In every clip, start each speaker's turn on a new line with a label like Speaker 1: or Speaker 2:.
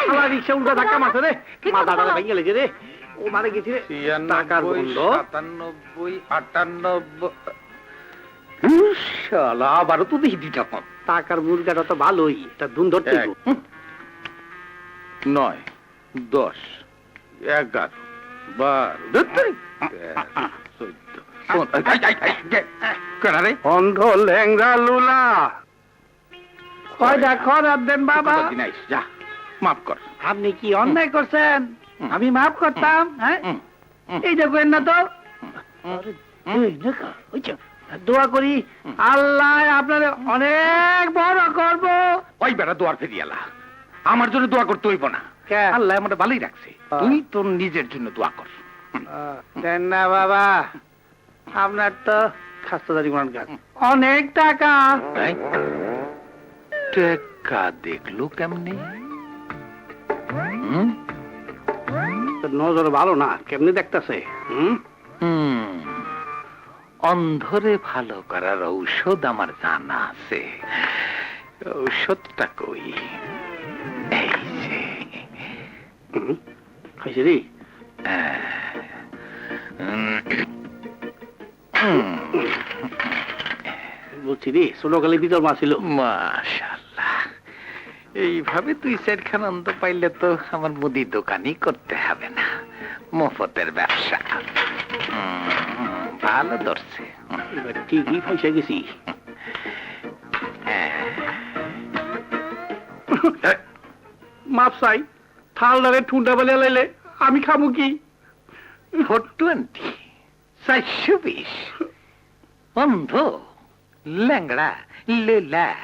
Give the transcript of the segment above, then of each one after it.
Speaker 1: শালা রিক্সা উল্টা ধাক্কা মারছে রে মাথাটা ভেঙে গেছে রে ও মারে গেছে রে টাকার গন্ধ
Speaker 2: সাতানব্বই আটানব্বই শালা আবারও তো দেখি দুইটা কম
Speaker 1: টাকার মুরগাটা তো ভালোই তা ধুন ধরতে
Speaker 2: নয় দশ এগারো বারো চোদ্দ,
Speaker 1: অন্ধ ল্যাংরা লুলা কয়টা খরার দেন বাবা।
Speaker 2: যা মাফ কর।
Speaker 1: আপনি কি অন্যায় করছেন? আমি মাফ করতাম হ্যাঁ?
Speaker 2: হুম, হুম,
Speaker 1: এই দেখবেন না তো। দোয়া করি আল্লাহ আপনার অনেক বড় করব।
Speaker 2: ওই বেড়া দোয়ার ফেরিয়ালা আমার জন্য দোয়া করতে হইব না। আল্লাহ আমার ভালোই রাখছে। তুই তোর নিজের জন্য দোয়া কর।
Speaker 1: দেন না বাবা। আপনার তো খাস্তাদারি গাছ অনেক টাকা।
Speaker 2: টেক্কা দেখল কেমনে?
Speaker 1: নজর ভালো না কেমনি দেখতাছে।
Speaker 2: অন্ধরে ভালো করার ঔষধ আমার জানা আছে। ঔষধটা কই? এই যে।
Speaker 1: খাইছে রে। বলছি রে ছোটকালে ভিতর মা ছিল।
Speaker 2: মাশাআল্লাহ এইভাবে তুই চারখান অন্ত পাইলে তো আমার মুদি দোকানই করতে হবে না। মফতের ব্যবসা। ভালো ধরছে।
Speaker 1: ঠিকই ফাইসা গেছি।
Speaker 2: হ্যাঁ।
Speaker 1: মাপ চাই থালদারে ঠুন্ডা বেলে লাইলে আমি খামু কি?
Speaker 2: ফোর টোয়েন্টি চারশো বিশ। অন্ধ ল্যাংড়া লেলা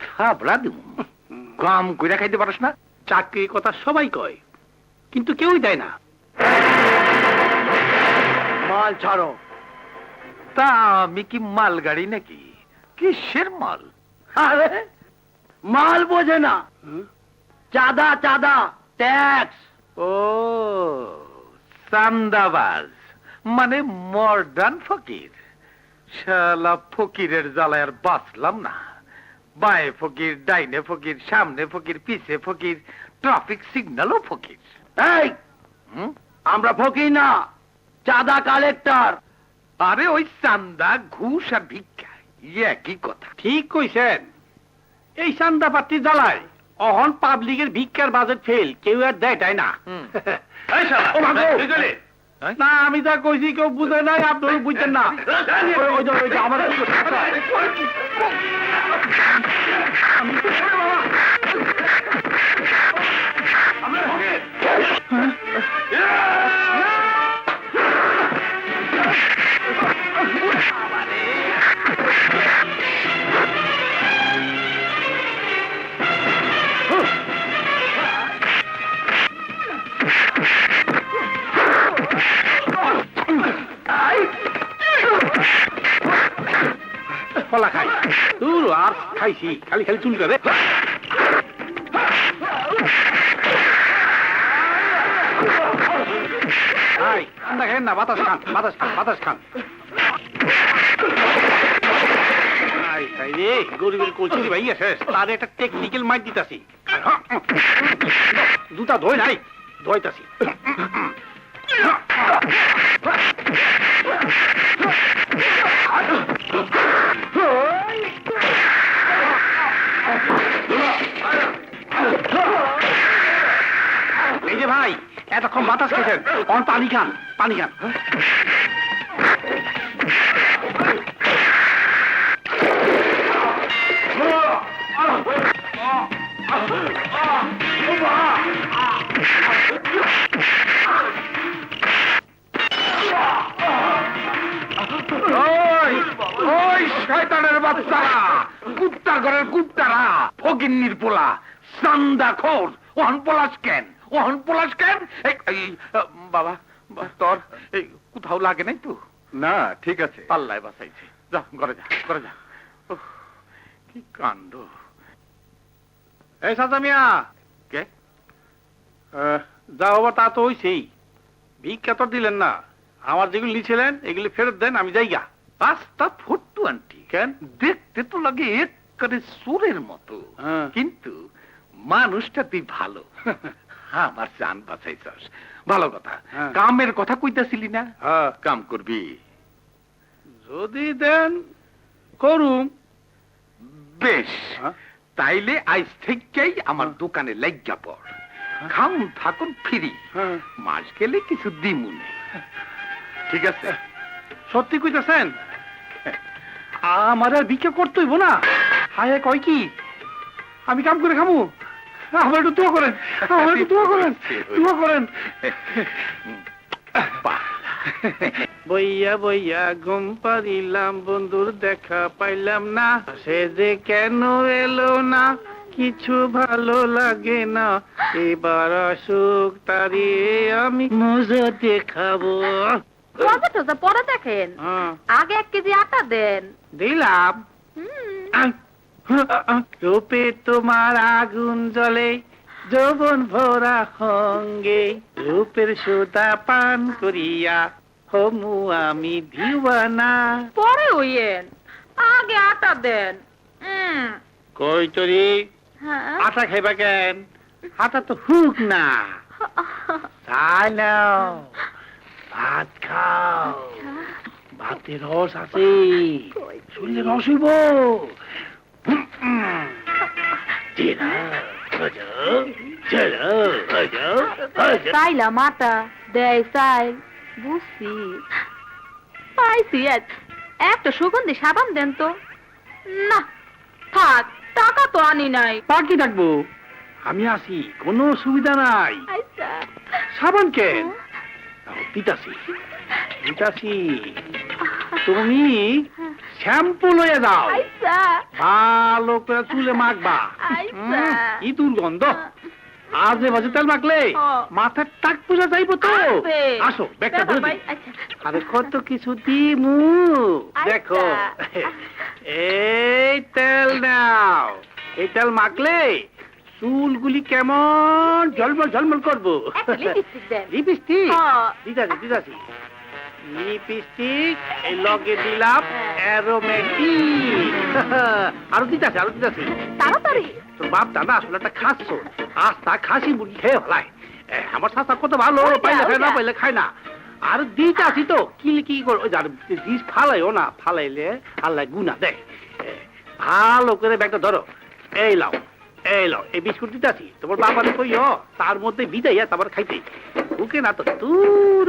Speaker 2: থাবড়া দিম। কাম কইরা খাইতে পারস না
Speaker 1: চাকরির কথা সবাই কয় কিন্তু কেউই দেয় না। মাল ছাড়ো।
Speaker 2: তা আমি কি মালগাড়ি নাকি? কিসের মাল?
Speaker 1: আরে মাল বোঝে না। চাঁদা চাঁদা ট্যাক্স।
Speaker 2: ও চান্দাবাজ মানে মডার্ন ফকির। শালা ফকিরের জ্বালায় আর বাঁচলাম না। বাঁয়ে ফকির ডাইনে ফকির সামনে ফকির পিছে ফকির ট্রাফিক সিগন্যালও ফকির।
Speaker 1: এই! আমরা ফকির না চাঁদা কালেক্টর
Speaker 2: আরে ওই চান্দা ঘুষ আর ভিক্ষা ইয়ে একই কথা।
Speaker 1: ঠিক কইছেন। এই চান্দা পাত্রী জ্বালায় অহন পাবলিকের ভিক্ষার বাজেট ফেল কেউ আর দেয় তাই না। ও? না আমি যা কইছি কেউ বুঝে নাই আপনি বুঝছেন না। আমার খাইছি, খালি খালি চুল করে ঠান্ডা না, বাতাস খান বাতাস খান বাতাস খান। গরিবের কলসি ভাই আছে তার একটা টেকনিক্যাল মাইট দিতাছি। দুটা ধোয় নাই, ধোয়তাছি। ভাই এতক্ষণ বাতাস খেয়েছেন। অন পানি খান পানি খান।
Speaker 2: ওই শয়তানের ঘরের কুত্তারা ফকিন্নির পোলা সান্দা খোর, ওহন পলাশ কেন? ওহন পলাশ কেন? এই- বাবা তোর এই কোথাও লাগে নাই তো?
Speaker 3: না ঠিক আছে।
Speaker 2: পাল্লায় বাসাইছে। যা ঘরে যা ঘরে যা। কি কাণ্ড।
Speaker 1: এই সাজা মিয়া।
Speaker 2: কে?
Speaker 1: যা হবার তা তো হইছেই। ভিক্ষা তো দিলেন না। আমার যেগুলি লিছিলেন এগুলি ফেরত দেন আমি যাইগা।
Speaker 2: রাস্তা ফুট্টু আন্টি।
Speaker 1: কেন?
Speaker 2: দেখতে তো লাগে এক করে সুরের মতো।
Speaker 1: হ্যাঁ।
Speaker 2: কিন্তু মানুষটা তুই ভালো। আমার জান বাঁচাইছস ভালো কথা।
Speaker 1: হ্যাঁ।
Speaker 2: কামের কথা কইতাছিলি না?
Speaker 1: হ্যাঁ
Speaker 2: কাম করবি।
Speaker 1: যদি দেন করুম।
Speaker 2: বেশ।
Speaker 1: হ্যাঁ?
Speaker 2: তাইলে আজ থেকেই আমার দোকানে লাইগা পড়। থাকুন ফ্রি।
Speaker 1: হ্যাঁ।
Speaker 2: মাস গেলে কিছু দিমুনে। ঠিক আছে।
Speaker 1: সত্যি কইতাছেন? আমার আর ভিক্ষা করতে হইব না। হায় হায় কয় কি? আমি কাম করে খামু। আমার একটু দোয়া করেন। আমার একটু দোয়া করেন। দোয়া করেন। বইয়া বইয়া ঘুম পারিলাম বন্ধুর দেখা পাইলাম না। সে যে কেন এলো না কিছু ভালো লাগে না। এবার আসুক তারিয়ে আমি মজা দেখাবো।
Speaker 3: পরে দেখেন।
Speaker 1: হ্যাঁ,
Speaker 3: আগে এক কেজি আটা দেন।
Speaker 1: দিলাম।
Speaker 3: হুম।
Speaker 1: রূপে তোমার আগুন জ্বলে যৌবন ভরা সঙ্গে রূপের সুতা পান করিয়া হমু আমি দিওয়ানা।
Speaker 3: পরে হইয়েন আগে আটা দেন।
Speaker 1: কই তরি
Speaker 3: হ্যাঁ।
Speaker 1: আটা খাইবা কেন? আটা তো হুক না। চাই নাও। ভাত খাও। ভাতে রস আছে। শুনলে রস হইব।
Speaker 3: দেয় বুঝছি পাইছি একটা সুগন্ধি সাবান দেন তো। না থাক টাকা তো আনি নাই।
Speaker 1: বাকি থাকব আমি আসি কোনো সুবিধা নাই।
Speaker 3: আচ্ছা
Speaker 1: সাবান কেন? দিতাছি। দিতাছি। তুমি শ্যাম্পু লয়ে দাও। ভালো করে চুলে মাখবা। কি দুর্গন্ধ আজে বাজে তেল মাখলে। মাথার টাক পূজা যাইব তো। আসো ব্যাগটা দিই।
Speaker 3: আচ্ছা।
Speaker 1: আরে কত কিছু দিমু। দেখো
Speaker 3: আচ্ছা।
Speaker 1: এই তেল নাও। এই তেল মাখলে চুলগুলি কেমন ঝলমল ঝলমল করব।
Speaker 3: লিপস্টিক।
Speaker 1: দিদাছি দিদাছি লিপস্টিক এই লগে দিলাম। অ্যারোমেটিক। আরও দিতাছি আরও দিতাছি
Speaker 3: তাড়াতাড়ি।
Speaker 1: তোর বাপ দাদা আসলে একটা খাচ্ছ আস্তা খাসি মুরগি খেয়ে ফেলায়। আমার শাসা কত ভালো পাইলে খায় না পাইলে খায় না। আর দিতাছি তো কি কি কর ওই যার দিস ফালাইও না ফালাইলে আল্লাহ গুনা দেয়। ভালো করে ব্যাগটা ধরো। এই লাও এই লাও এই বিস্কুট দিতাছি তোমার বাবারে কইও তার মধ্যে বিদাইয়া তারপর খাইতে। বুকে না তো দূর।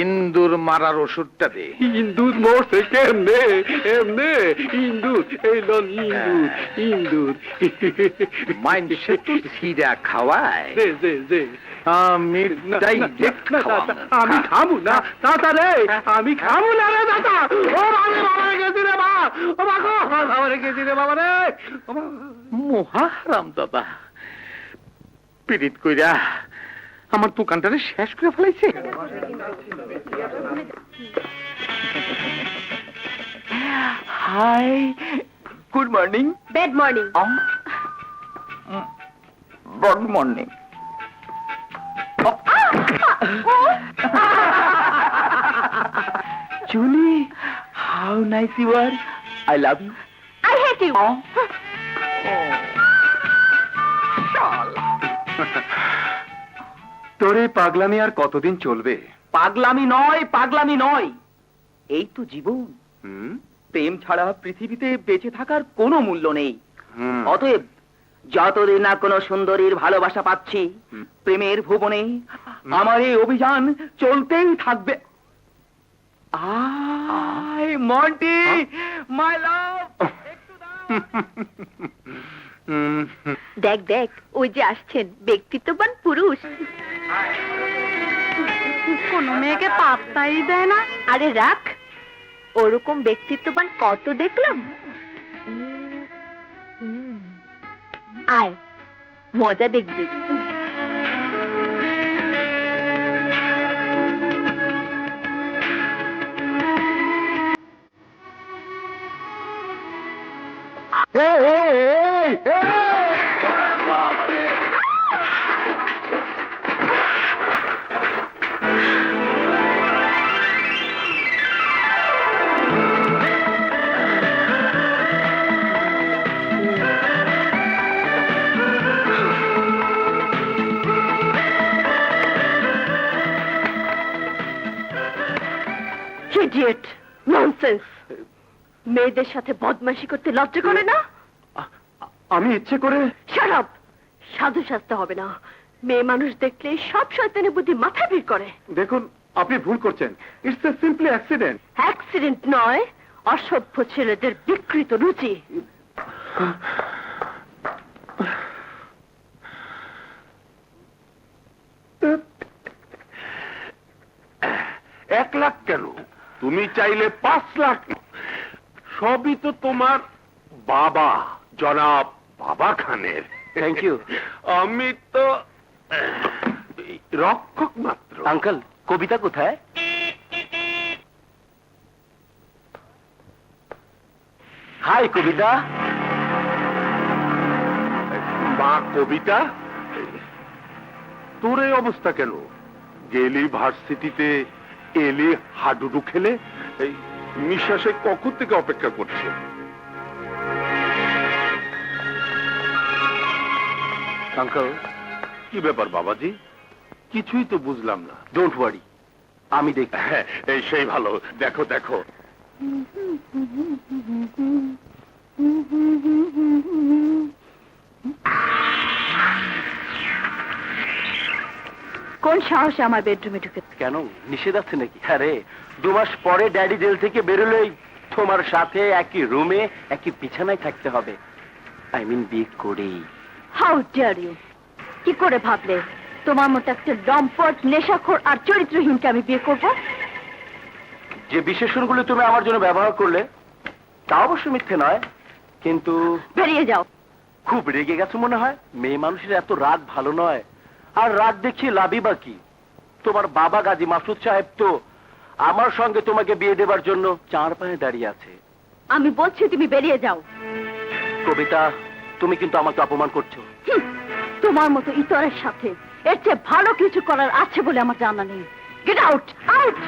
Speaker 2: ইন্দুর মারার ওষুধটা দে।
Speaker 1: ইন্দুর মরছে কেমনে? এমনে? ইন্দুর এই লন ইন্দুর ইন্দুর।
Speaker 2: মাইন্ডসে তো সিরা খাওয়ায়।
Speaker 1: দে দে দে।
Speaker 2: আমি
Speaker 1: না,
Speaker 2: ডাইরেক্ট
Speaker 1: না, আমি খাব না। দাদা রে আমি খাব না রে দাদা। ও আমি বাবা রে গেছি রে মা। ও বাবা রে গেছি রে বাবা রে।
Speaker 2: মহারাম দাদা। পিরিত কইরা আমার দোকানটারে শেষ করে ফেলাইছে। Hi good morning
Speaker 3: bad morning
Speaker 2: good morning Julie how nice you are I love you
Speaker 3: I hate you
Speaker 2: তোর এই পাগলামি আর কতদিন চলবে?
Speaker 4: পাগলামি নয় পাগলামি নয়। এই তো জীবন।
Speaker 2: হুম?
Speaker 4: প্রেম ছাড়া পৃথিবীতে বেঁচে থাকার কোনো মূল্য নেই।
Speaker 2: হুম।
Speaker 4: অতএব যতদিন না কোনো সুন্দরীর ভালোবাসা পাচ্ছি
Speaker 2: হুম।
Speaker 4: প্রেমের ভুবনে আমার এই অভিযান চলতেই থাকবে। আই মন্টি মাই লাভ
Speaker 3: দেখ দেখ ওই যে আসছেন ব্যক্তিত্ববান পুরুষ। কোনো মেয়েকে পাত্তাই দেয় না। আরে রাখ ওরকম ব্যক্তিত্ববান কত দেখলাম। আয় মজা দেখবি। Hey, hey, hey, hey! Idiot nonsense. মেয়েদের সাথে বদমাশি করতে লজ্জা করে না?
Speaker 4: আমি ইচ্ছে করে
Speaker 3: শারাপ সাধু সাজতে হবে না। মেয়ে মানুষ দেখলে সব শয়তানের বুদ্ধি মাথা ভিড় করে।
Speaker 4: দেখুন আপনি ভুল করছেন। It's a simply accident
Speaker 3: accident নয় অসভ্য ছেলেদের বিকৃত রুচি।
Speaker 5: এক লাখ কেন? তুমি চাইলে পাঁচ লাখ সবই তো তোমার বাবা জনাব বাবা খানের।
Speaker 4: Thank you.
Speaker 5: আমি তো রক্ষক মাত্র।
Speaker 4: আঙ্কেল কবিতা কোথায়? হাই কবিতা।
Speaker 5: মা কবিতা? তোর এই অবস্থা কেন? গেলি ভার্সিটিতে এলি হাডুডু খেলে এই নিঃশ্বাসে কখন থেকে অপেক্ষা করছে?
Speaker 4: আঙ্কেল
Speaker 5: কি ব্যাপার বাবাজি? কিছুই তো বুঝলাম না।
Speaker 4: ডোন্ট ওয়ারি আমি দেখি।
Speaker 5: হ্যাঁ এই সেই ভালো। দেখো দেখো।
Speaker 3: কোন সাহসে আমার বেডরুমে ঢুকে
Speaker 4: কেন? নিষেধ আছে নাকি? আরে দু মাস পরে ড্যাডি জেল থেকে বেরোলেই তোমার সাথে একই রুমে একই বিছানায় থাকতে হবে। আই মিন বিয়ে করেই।
Speaker 3: হাউ ডিয়ার ইউ কি করে ভাবলে? তোমার মতো একটা লম্পট নেশাখোর আর চরিত্রহীনকে আমি বিয়ে করব?
Speaker 4: যে বিশেষণগুলো তুমি আমার জন্য ব্যবহার করলে তা অবশ্য মিথ্যে নয় কিন্তু
Speaker 3: বেরিয়ে যাও।
Speaker 4: খুব রেগে গেছো মনে হয়? মেয়ে মানুষের এত রাগ ভালো নয়। আর রাগ দেখিয়ে লাভই বা কি? তোমার বাবা গাজী মাসুদ সাহেব তো আমার সঙ্গে তোমাকে বিয়ে দেবার জন্য চার পায়ে দাঁড়িয়ে আছে।
Speaker 3: আমি বলছি তুমি বেরিয়ে যাও।
Speaker 4: কবিতা তুমি কিন্তু আমাকে অপমান করছ।
Speaker 3: তোমার মতো ইতরের সাথে এর চেয়ে ভালো কিছু করার আছে বলে আমার জানা নেই। Get out out